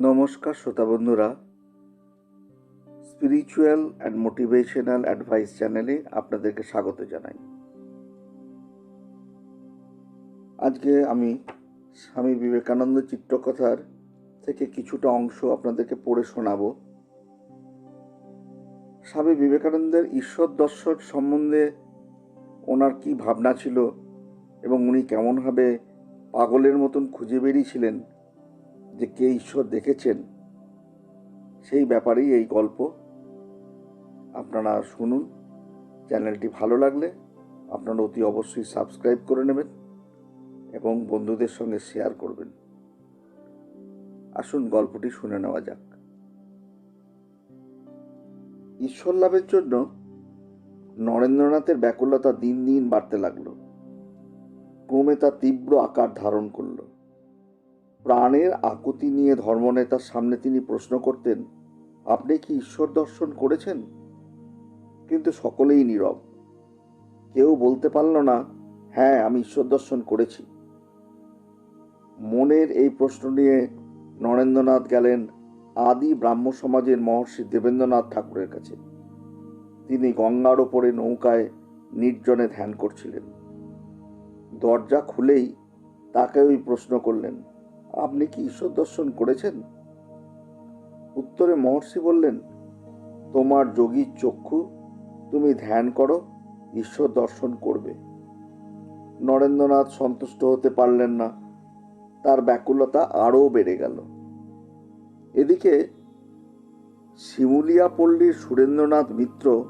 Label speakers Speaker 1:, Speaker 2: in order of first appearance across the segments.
Speaker 1: নমস্কার শ্রোতা বন্ধুরা। স্পিরিচুয়াল অ্যান্ড মোটিভেশনাল অ্যাডভাইস চ্যানেলে আপনাদেরকে স্বাগত জানাই। আজকে আমি স্বামী বিবেকানন্দ চিত্রকথার থেকে কিছুটা অংশ আপনাদেরকে পড়ে শোনাবো। স্বামী বিবেকানন্দের ঈশ্বর দর্শন সম্বন্ধে ওনার কি ভাবনা ছিল এবং উনি কেমনভাবে পাগলের মতন খুঁজে বেরিয়েছিলেন যে কে ঈশ্বর দেখেছেন, সেই ব্যাপারেই এই গল্প। আপনারা শুনুন, চ্যানেলটি ভালো লাগলে আপনারা অতি অবশ্যই সাবস্ক্রাইব করে নেবেন এবং বন্ধুদের সঙ্গে শেয়ার করবেন। আসুন গল্পটি শুনে নেওয়া যাক। ঈশ্বর লাভের জন্য নরেন্দ্রনাথের ব্যাকুলতা দিন দিন বাড়তে লাগল। ক্রমে তা তীব্র আকার ধারণ করল। প্রাণের আকুতি নিয়ে ধর্মনেতার সামনে তিনি প্রশ্ন করতেন, আপনি কি ঈশ্বর দর্শন করেছেন? কিন্তু সকলেই নীরব। কেউ বলতে পারল না হ্যাঁ আমি ঈশ্বর দর্শন করেছি। মনের এই প্রশ্ন নিয়ে নরেন্দ্রনাথ গেলেন আদি ব্রাহ্ম সমাজের মহর্ষি দেবেন্দ্রনাথ ঠাকুরের কাছে। তিনি গঙ্গার ওপরে নৌকায় নির্জনে ধ্যান করছিলেন। দরজা খুলেই তাকে ওই প্রশ্ন করলেন আপনি কি ঈশ্বর দর্শন করেছেন? উত্তরে মহর্ষি বললেন, তোমার যোগীর চক্ষু তুমি ধ্যান করো, ঈশ্বর দর্শন করবে। নরেন্দ্রনাথ সন্তুষ্ট হতে পারলেন না, তার ব্যাকুলতা আরও বেড়ে গেল। এদিকে শিমুলিয়াপল্লীর সুরেন্দ্রনাথ মিত্র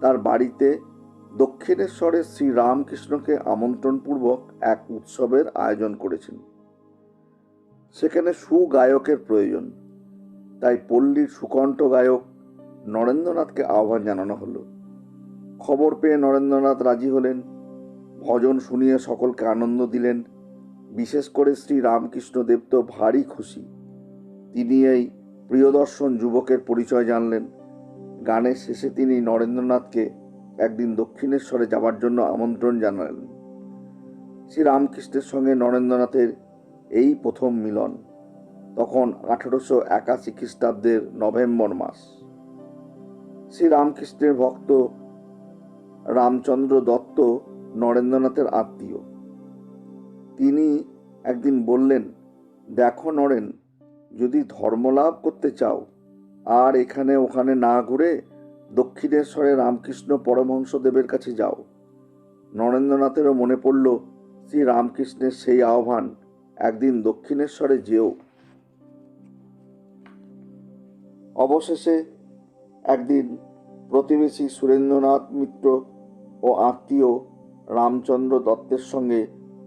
Speaker 1: তার বাড়িতে দক্ষিণেশ্বরের শ্রী রামকৃষ্ণকে আমন্ত্রণপূর্বক এক উৎসবের আয়োজন করেছেন। সেখানে সুগায়কের প্রয়োজন। তাই পল্লীর সুকণ্ঠ গায়ক নরেন্দ্রনাথকে আহ্বান জানানো হলো। খবর পেয়ে নরেন্দ্রনাথ রাজি হলেন। ভজন শুনিয়ে সকলকে আনন্দ দিলেন। বিশেষ করে শ্রী রামকৃষ্ণ দেব তো ভারী খুশি। তিনি এই প্রিয়দর্শন যুবকের পরিচয় জানলেন। গানের শেষে তিনি নরেন্দ্রনাথকে একদিন দক্ষিণেশ্বরে যাবার জন্য আমন্ত্রণ জানালেন। শ্রী রামকৃষ্ণের সঙ্গে নরেন্দ্রনাথের এই প্রথম মিলন, তখন আঠারোশো একাশি খ্রিস্টাব্দের নভেম্বর মাস। শ্রীরামকৃষ্ণের ভক্ত রামচন্দ্র দত্ত নরেন্দ্রনাথের আত্মীয়। তিনি একদিন বললেন, দেখো নরেন, যদি ধর্মলাভ করতে চাও, আর এখানে ওখানে না ঘুরে দক্ষিণেশ্বরে রামকৃষ্ণ পরমহংসদেবের কাছে যাও। নরেন্দ্রনাথেরও মনে পড়ল শ্রী রামকৃষ্ণের সেই আহ্বান একদিন দক্ষিণেশ্বরে যেও। অবশেষে একদিন প্রতিবেশী সুরেন্দ্রনাথ মিত্র ও আত্মীয় রামচন্দ্র দত্তের সঙ্গে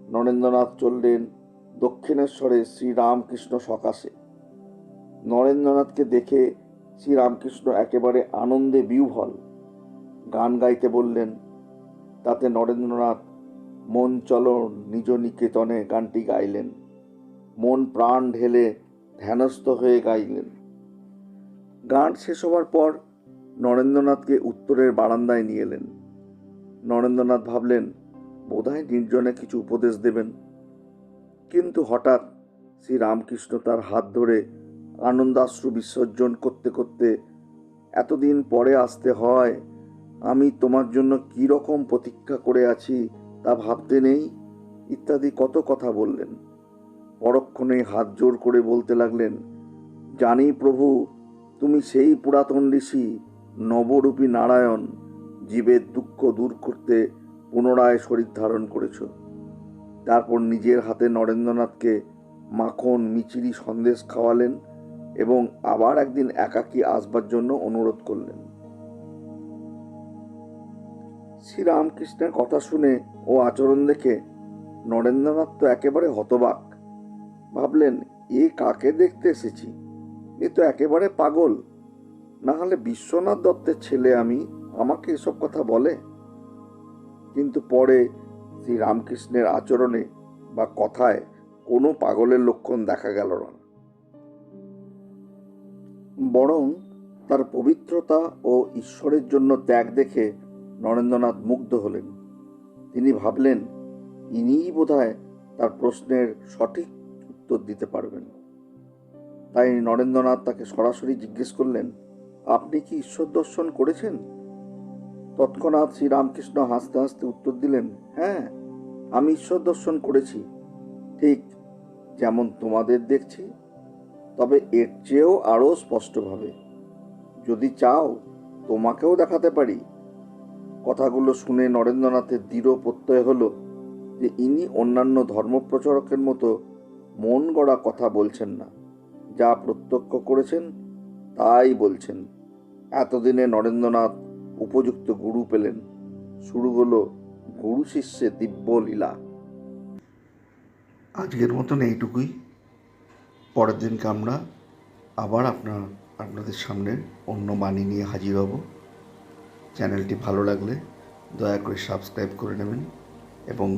Speaker 1: নরেন্দ্রনাথ চললেন দক্ষিণেশ্বরে শ্রীরামকৃষ্ণ সকাশে। নরেন্দ্রনাথকে দেখে শ্রীরামকৃষ্ণ একেবারে আনন্দে বিহ্বল গান গাইতে বললেন, তাতে নরেন্দ্রনাথ মন চলো নিজ নিকেতনে গানটি গাইলেন। মন প্রাণ ঢেলে ধ্যানস্থ হয়ে গাইলেন। গান শেষ হবার পর নরেন্দ্রনাথকে উত্তরের বারান্দায় নিয়ে এলেন। নরেন্দ্রনাথ ভাবলেন, বোধহয় নির্জনে কিছু উপদেশ দেবেন। কিন্তু হঠাৎ শ্রী রামকৃষ্ণ তার হাত ধরে আনন্দাশ্রু বিসর্জন করতে করতে, এতদিন পরে আসতে হয়, আমি তোমার জন্য কী রকম প্রতীক্ষা করে আছি তা ভাবতে নেই। ইত্যাদি কত কথা বললেন। পরক্ষণে হাত জোর করে বলতে লাগলেন, জানি প্রভু, তুমি সেই পুরাতন ঋষি নবরূপী নারায়ণ, জীবের দুঃখ দূর করতে পুনরায় শরীর ধারণ করেছ। তারপর নিজের হাতে নরেন্দ্রনাথকে মাখন, মিচিরি সন্দেশ খাওয়ালেন এবং আবার একদিন একাকী আসবার জন্য অনুরোধ করলেন। শ্রীরামকৃষ্ণের কথা শুনে ও আচরণ দেখে নরেন্দ্রনাথ তো একেবারে হতবাক। ভাবলেন, এ কাকে দেখতে এসেছি? এ তো একেবারে পাগল। না হলে বিশ্বনাথ দত্তের ছেলে আমি, আমাকে এসব কথা বলে? কিন্তু পরে শ্রী রামকৃষ্ণের আচরণে বা কথায় কোনো পাগলের লক্ষণ দেখা গেল না। বরং তার পবিত্রতা ও ঈশ্বরের জন্য ত্যাগ দেখে নরেন্দ্রনাথ মুগ্ধ হলেন। তিনি ভাবলেন, ইনিই বোধহয় তার প্রশ্নের সঠিক উত্তর দিতে পারবেন। তাই নরেন্দ্রনাথ তাকে সরাসরি জিজ্ঞেস করলেন, আপনি কি ঈশ্বর দর্শন করেছেন? তৎক্ষণাৎ শ্রীরামকৃষ্ণ হাসতে হাসতে উত্তর দিলেন হ্যাঁ আমি ঈশ্বর দর্শন করেছি। ঠিক যেমন তোমাদের দেখছি, তবে এর চেয়েও আরও স্পষ্টভাবে। যদি চাও, তোমাকেও দেখাতে পারি। কথাগুলো শুনে নরেন্দ্রনাথের দৃঢ় প্রত্যয় হলো যে ইনি অন্যান্য ধর্মপ্রচারকের মতো মন গড়া কথা বলছেন না। যা প্রত্যক্ষ করেছেন, তাই বলছেন। এতদিনে নরেন্দ্রনাথ উপযুক্ত গুরু পেলেন। শুরু হলো গুরু শিষ্যের দিব্য লীলা। আজকের মতন এইটুকুই। পরের দিনকে আমরা আবার আপনার, আপনাদের সামনে অন্য বাণী নিয়ে হাজির হব। চ্যানেলটি ভালো লাগলে দয়া করে সাবস্ক্রাইব করে নেবেন এবং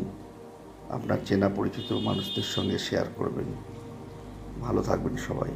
Speaker 1: আপনার চেনা পরিচিত মানুষদের সঙ্গে শেয়ার করবেন। ভালো থাকবেন সবাই।